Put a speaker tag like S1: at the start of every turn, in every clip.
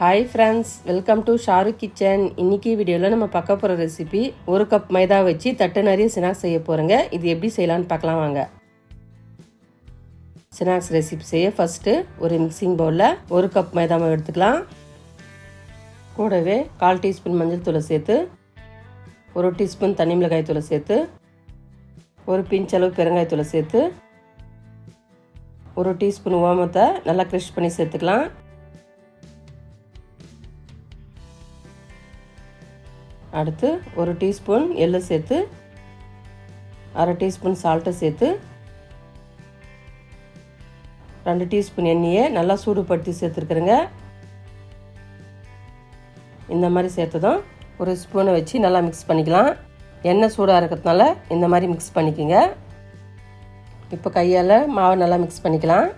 S1: Hi friends welcome to Shahrukh kitchen இன்னைக்கு வீடியோவில் நம்ம பார்க்க போகிற ரெசிபி ஒரு கப் மைதா வச்சு தட்டு நிறைய ஸ்நாக்ஸ் செய்ய போகிறோங்க இது எப்படி செய்யலாம்னு பார்க்கலாம் வாங்க. ஸ்நாக்ஸ் ரெசிபி செய்ய ஃபஸ்ட்டு ஒரு மிக்சிங் பவுலில் ஒரு கப் மைதா மாவு எடுத்துக்கலாம். கூடவே கால் டீஸ்பூன் மஞ்சள் தூளை சேர்த்து ஒரு டீஸ்பூன் தனி மிளகாய் தூளை சேர்த்து ஒரு பிஞ்ச் அளவு பெருங்காயத்தூளை சேர்த்து ஒரு டீஸ்பூன் ஓமத்தை நல்லா க்ரஷ் பண்ணி சேர்த்துக்கலாம். அடுத்து ஒரு டீஸ்பூன் எள்ளு சேர்த்து அரை டீஸ்பூன் சால்ட்டை சேர்த்து ரெண்டு டீஸ்பூன் எண்ணெயை நல்லா சூடுபடுத்தி சேர்த்துருக்குறேங்க. இந்த மாதிரி சேர்த்ததும் ஒரு ஸ்பூனை வச்சு நல்லா மிக்ஸ் பண்ணிக்கலாம். எண்ணெய் சூடாக இருக்கிறதுனால இந்த மாதிரி மிக்ஸ் பண்ணிக்கோங்க. இப்போ கையால் மாவை நல்லா மிக்ஸ் பண்ணிக்கலாம்.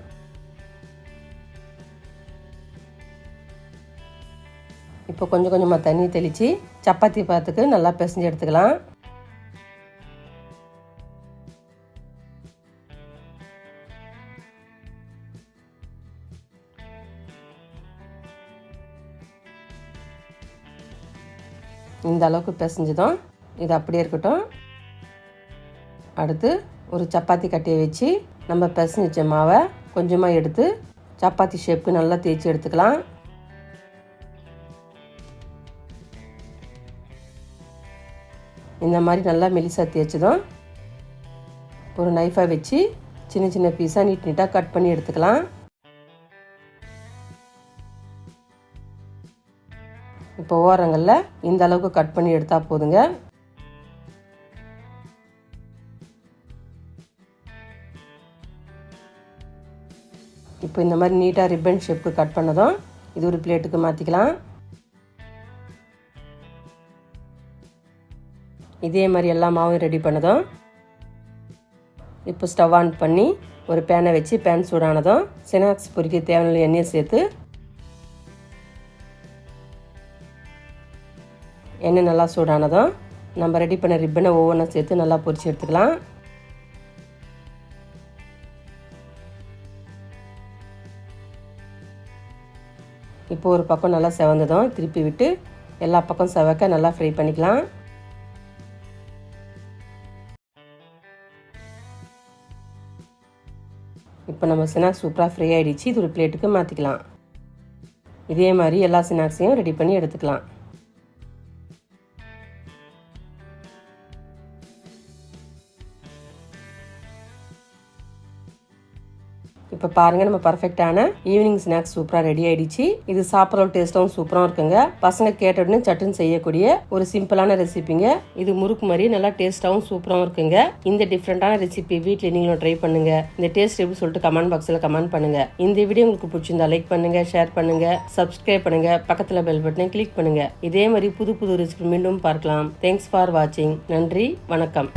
S1: இப்போ கொஞ்சம் கொஞ்சமாக தண்ணி தெளித்து சப்பாத்தி பாத்துக்கு நல்லா பிசைஞ்சு எடுத்துக்கலாம். இந்த அளவுக்கு பிசைஞ்சதும். இது அப்படியே இருக்கட்டும். அடுத்து ஒரு சப்பாத்தி கட்டையை வச்சு நம்ம பிசைஞ்ச மாவை கொஞ்சமாக எடுத்து சப்பாத்தி ஷேப்புக்கு நல்லா தேய்ச்சி எடுத்துக்கலாம். இந்த மாதிரி நல்லா மெலிசாக தேய்ச்சதும் ஒரு நைஃபை வச்சு சின்ன சின்ன பீஸாக நீட் நீட்டாக கட் பண்ணி எடுத்துக்கலாம். இப்போ ஓரங்களில் இந்த அளவுக்கு கட் பண்ணி எடுத்தால் போதுங்க. இப்போ இந்த மாதிரி நீட்டாக ரிப்பன் ஷேப்புக்கு கட் பண்ணதும் இது ஒரு பிளேட்டுக்கு மாற்றிக்கலாம் இதே மாதிரி எல்லா மாவும் ரெடி பண்ணதும் இப்போ ஸ்டவ் ஆன் பண்ணி ஒரு பேனை வச்சு பேன் சூடானதும் சினாக்ஸ் பொரிக்க தேவையான எண்ணெயை சேர்த்து எண்ணெய் நல்லா சூடானதும் நம்ம ரெடி பண்ண ரிப்பனை ஒவ்வொன்றா சேர்த்து நல்லா பொறிச்சு எடுத்துக்கலாம். இப்போ ஒரு பக்கம் நல்லா செவந்ததும் திருப்பி விட்டு எல்லா பக்கம் செவக்க நல்லா ஃப்ரை பண்ணிக்கலாம். இப்போ நம்ம ஸ்நாக்ஸ் சூப்பராக ஃப்ரீ ஆகிடுச்சு இது ஒரு பிளேட்டுக்கு மாற்றிக்கலாம் இதே மாதிரி எல்லா ஸ்நாக்ஸையும் ரெடி பண்ணி எடுத்துக்கலாம். இப்போ பாருங்க நம்ம பர்ஃபெக்டான ஈவினிங் ஸ்நாக்ஸ் சூப்பராக ரெடி ஆயிடுச்சு. இது சாப்பிட்ற டேஸ்ட்டும் சூப்பராக இருக்குங்க. பசங்க கேட்ட உடனே சட்டுன்னு செய்யக்கூடிய ஒரு சிம்பிளான ரெசிபிங்க இது முறுக்கு மாதிரி நல்லா டேஸ்ட்டாகவும் சூப்பராகவும் இருக்குங்க. இந்த டிஃப்ரெண்டான ரெசிபி வீட்டில் நீங்களும் ட்ரை பண்ணுங்க. இந்த டேஸ்ட் எப்படி சொல்லிட்டு கமெண்ட் பாக்ஸில் கமெண்ட் பண்ணுங்க. இந்த வீடியோ உங்களுக்கு பிடிச்சிருந்தா லைக் பண்ணுங்க ஷேர் பண்ணுங்க சப்ஸ்கிரைப் பண்ணுங்க பக்கத்தில் பெல் பட்டனை கிளிக் பண்ணுங்க. இதே மாதிரி புது புது ரெசிபி மீண்டும் பார்க்கலாம். தேங்க்ஸ் ஃபார் வாட்சிங் நன்றி வணக்கம்.